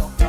า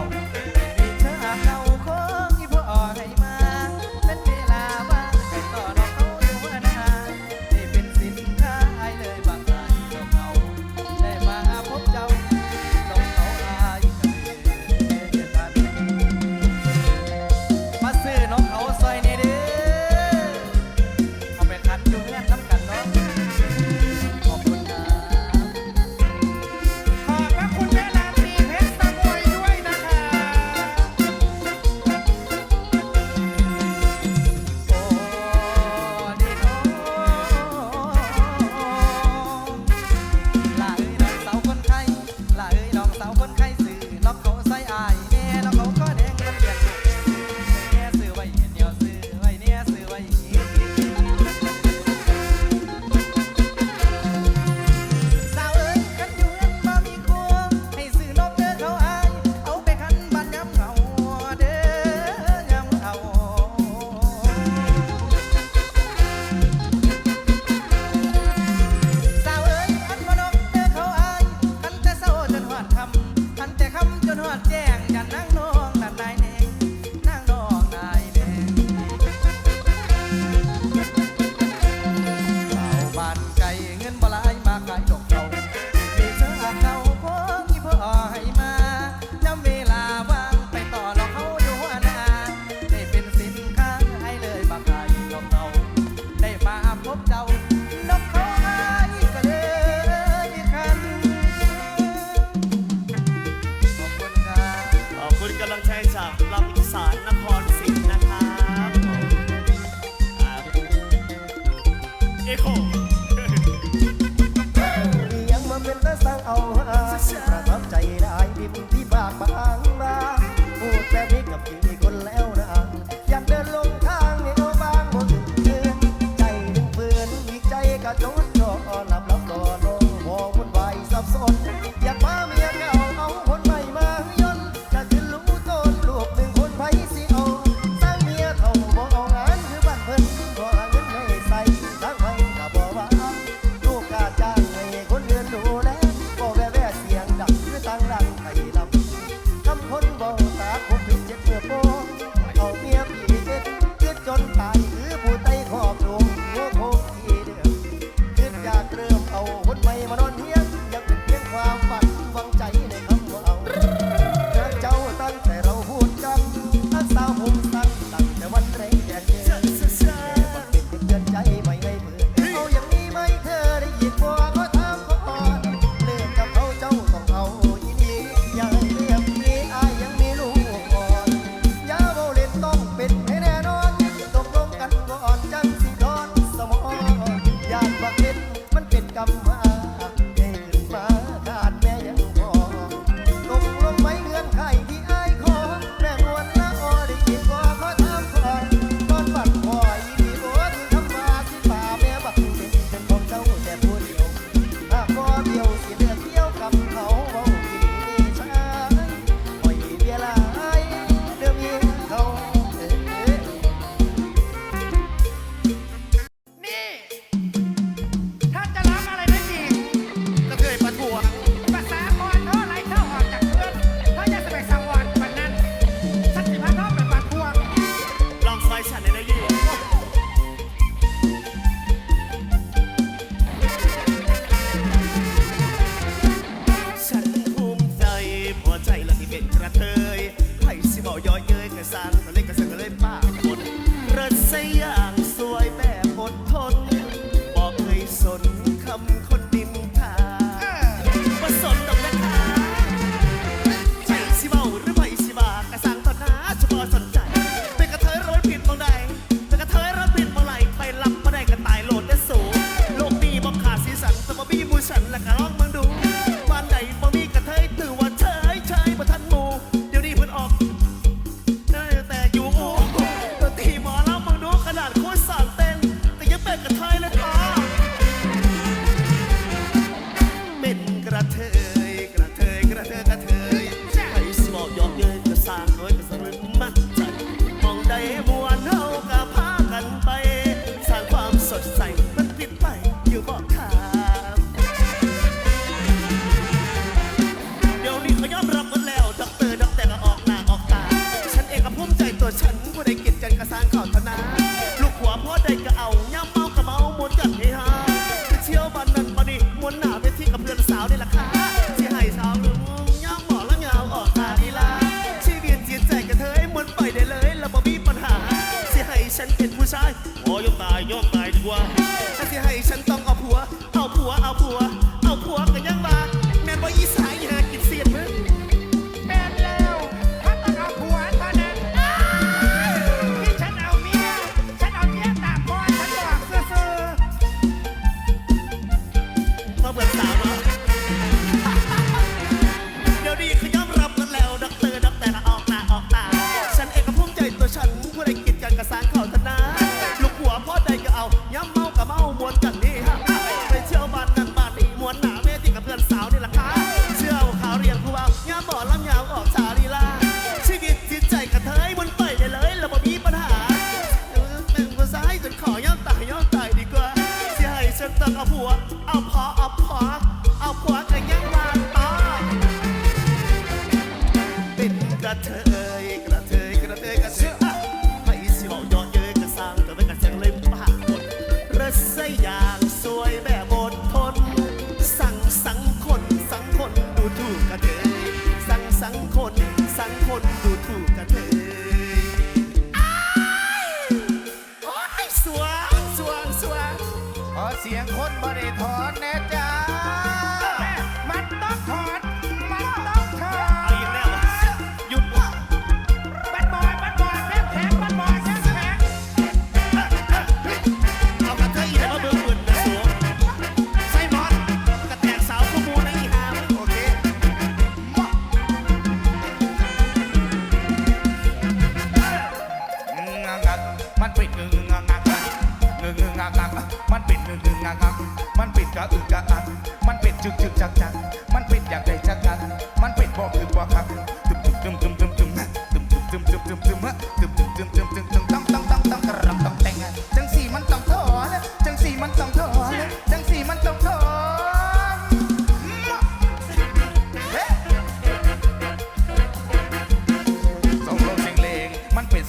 กระเสือกเลยป้าหมดรัสยา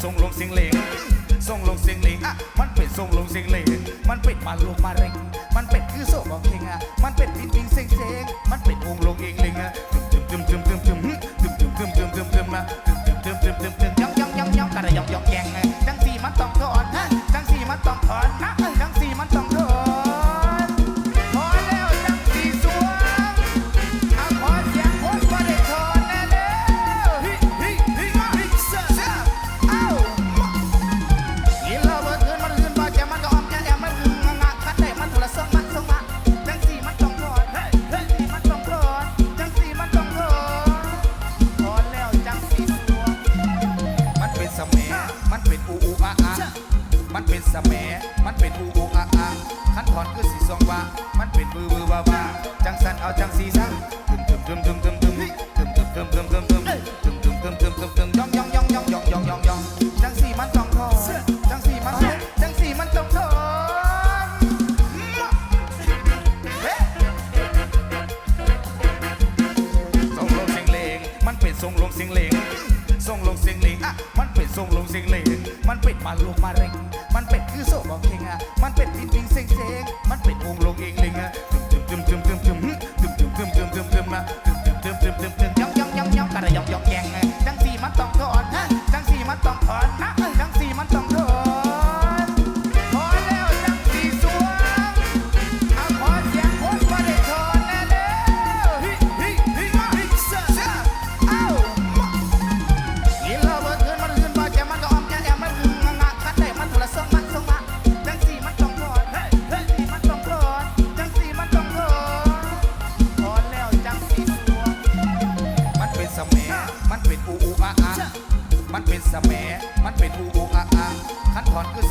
ส่งลงเสียงเลงส่งลงเสียงเลงอะมันเป็นส่งลงเสียงเลงมันเป็นมาลงมาเร่งมันเป็นคือโซ่บอกเลงอะมันเป็นปิ้งปิ้งเซ็งเซ็งมันเป็นองลงเองเลงอะตึมตึมตึมตึมตึมตึมตึมตึมตึมตึมตึมตึมตึมตึมตึมตึมตึม สูงลงเสียงเลงมันเป็ดมาลวกมาเร็งมันเป็ดคือโซบอกเกงอะมันเป็ดพิงพิงเสียงเสีงมันเป็ดองลงเอง สะแหมมันเป็นอูโออาอาขั้นถอนคือ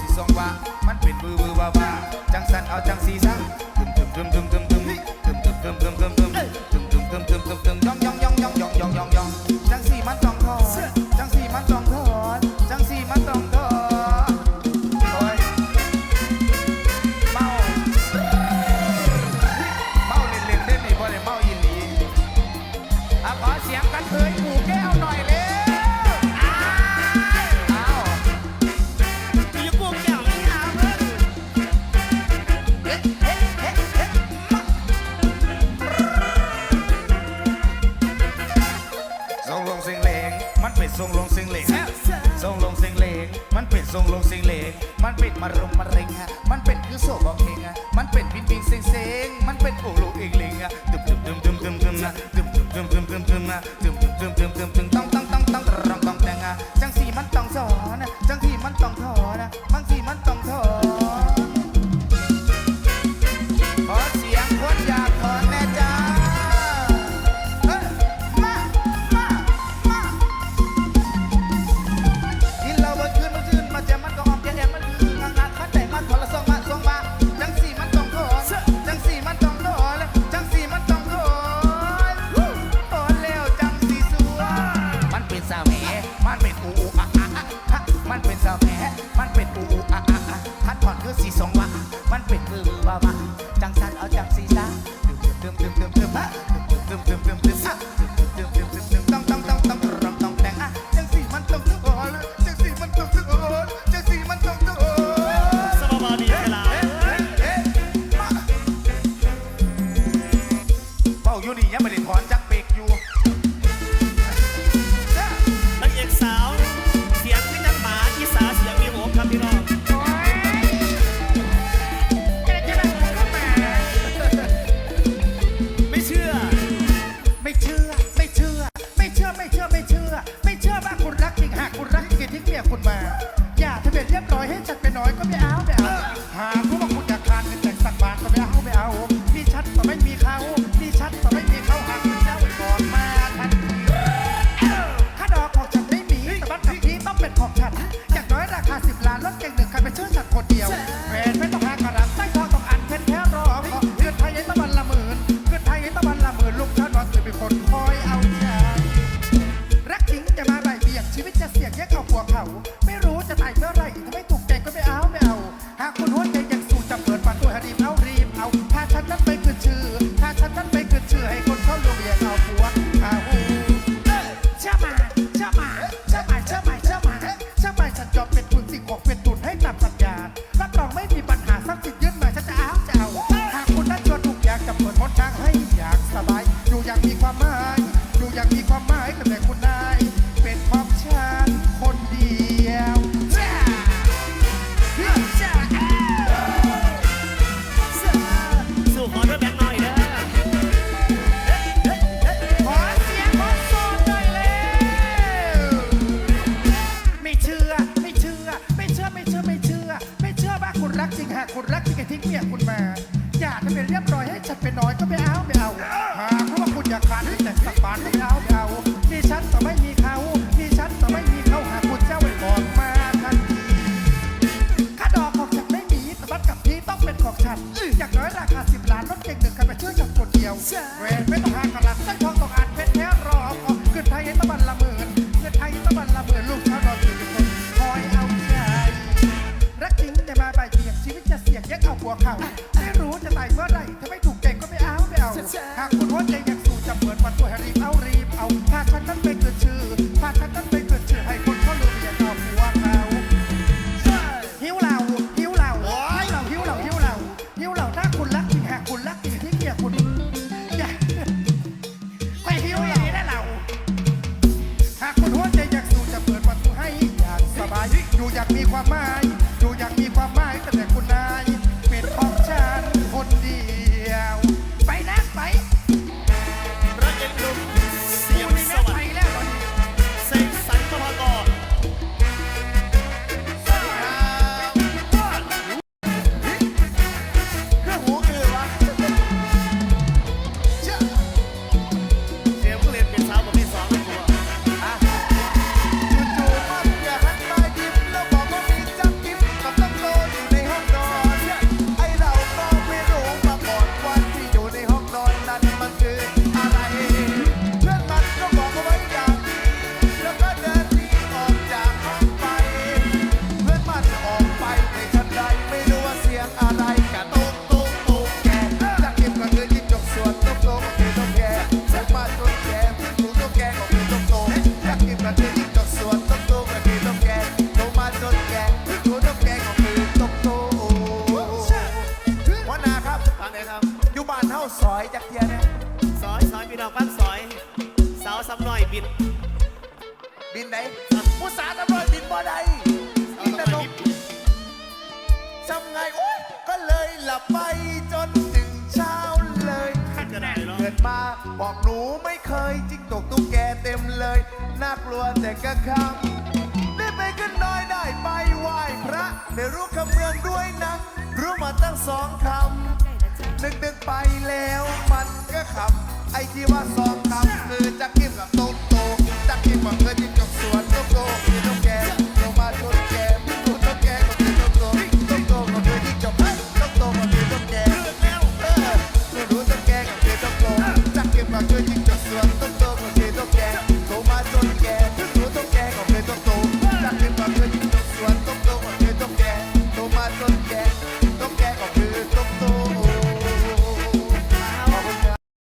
วันละหมื่อไทยต้องวันละหมื่นลูกชาวรอสี่คนคอยเอาใจรักจริงแต่มาไปเบี่ยงชีวิตจะเสี่ยงยัเอาหัวเข่า แต่กระคำได้ไปขึ้นน้อยได้ไปไหว้พระได้รู้คำเมืองด้วยนะรู้มาตั้งสองคำนึกนึกไปแล้วมันก็ขำไอ้ที่ว่าสองคำคือจักกิ้มกับโตโตจักกิ้มกับเงินจิกกับสวนโตโตพี่โน